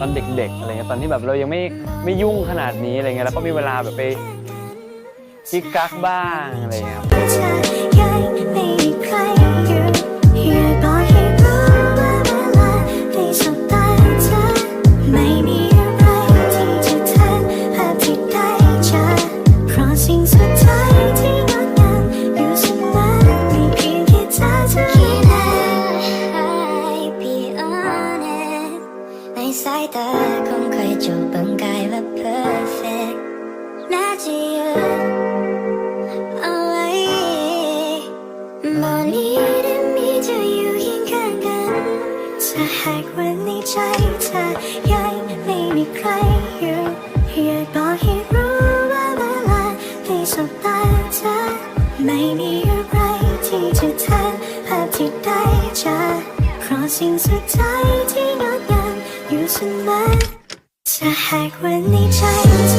ตอนเด็กๆอะไรเงี้ยตอนที่แบบเรายังไม่ไม่ยุ่งขนาดนี้อะไรเงี้ยแล้วก็มีเวลาแบบไปคิกกักบ้างอะไรเงี้ยครับ สายตาของใครจูบบังกายและ perfect น่าจะยืนเอาไว้บนนี้ได้มีเธออยู่เคียงข้างกันถ้าหากวันในใจเธอยังไม่มีใครอยู่อยากบอกให้รู้ว่าเวลาได้สบตาเธอไม่มีอะไรที่จะแทนภาพที่ได้เจอเพราะสิ่งสุดท้าย ที่งดงามอ